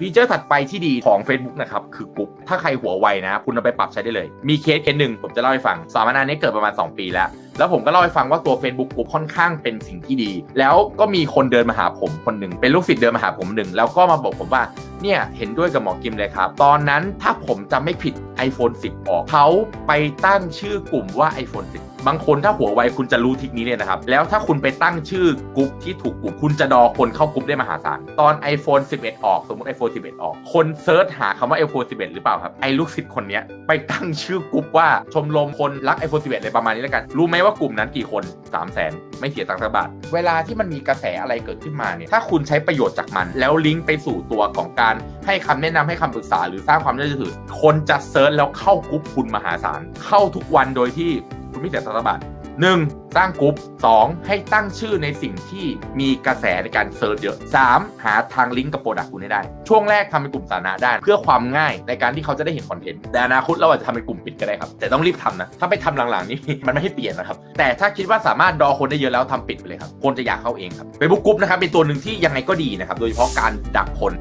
ฟีเจอร์ถัดไปที่ดีของ Facebook นะครับ คือกลุ่มถ้าใครหัวไวนะ คุณเอาไปปรับใช้ได้เลย มีเคสเคสหนึ่งผมจะเล่าให้ฟังสามนานี้เกิดประมาณ 2 ปีแล้วแล้วผมก็เล่าให้ฟังว่าตัว Facebook กลุ่มค่อนข้างเป็นสิ่งที่ดี แล้วก็มีคนเดินมาหาผมคนหนึ่ง เป็นลูกศิษย์เดินมาหาผมหนึ่ง แล้วก็มาบอกผมว่า เนี่ย เห็นด้วยกับหมอกิมเลยครับ ตอนนั้นถ้าผมจำไม่ผิด iPhone 10 ออก เขาไปตั้งชื่อกลุ่มว่า iPhone 10 บางคนถ้าหัวไวคุณจะรู้ทิกนี้เลยนะครับ แล้วถ้าคุณไปตั้งชื่อกลุ่มที่ถูกกลุ่มคุณจะดอคนเข้ากลุ่มได้มหาศาล ตอน iPhone 11 ออก สมมติ iPhone 11 ออก คนเซิร์ชหาคำว่า iPhone 11 หรือเปล่าครับ ไอ้ลูกศิษย์คนนี้ไปตั้งชื่อกลุ่มว่าชมรมคนรัก iPhone 11เลยประมาณนี้แล้วกัน รู้ไหมว่ากลุ่มนั้นกี่คน 3 0 0 0 0 0ไม่เสียตังค์สักบาท เวลาที่มันมีกระแสอะไรเกิดขึ้นมาเนี่ย ถ้าคุณใช้ประโยชน์จากมัน แล้วลิงก์ไปสู่ตัวของการให้คำแนะนำให้คำปรึกษาหรือสร้างความน่าเชื่อถือ คนจะเซิร์ชแล้วเข้ากลุ่มคุณมหาศาล เข้าทุกวันโดยที่คุณไม่เสียตังค์สักบาทหนึ่งสร้างกลุ่มสองให้ตั้งชื่อในสิ่งที่มีกระแสในการเซิร์ชเยอะสามหาทางลิงก์กับโปรดักต์คุณให้ได้ ช่วงแรกทำเป็นกลุ่มสาธารณะได้ เพื่อความง่ายในการที่เขาจะได้เห็นคอนเทนต์แต่อนาคตเราอาจจะทำเป็นกลุ่มปิดก็ได้ครับ แต่ต้องรีบทำนะ ถ้าไปทำหลังๆ นี้มันไม่ให้เปลี่ยนนะครับ แต่ถ้าคิดว่าสามารถดอคนได้เยอะแล้วทำปิดไปเลยครับคนจะอยากเข้าเองครับ Facebook กลุ่มนะครับเป็นตัวหนึ่งที่ยังไงก็ดีนะครับโดยเฉพาะการดักคน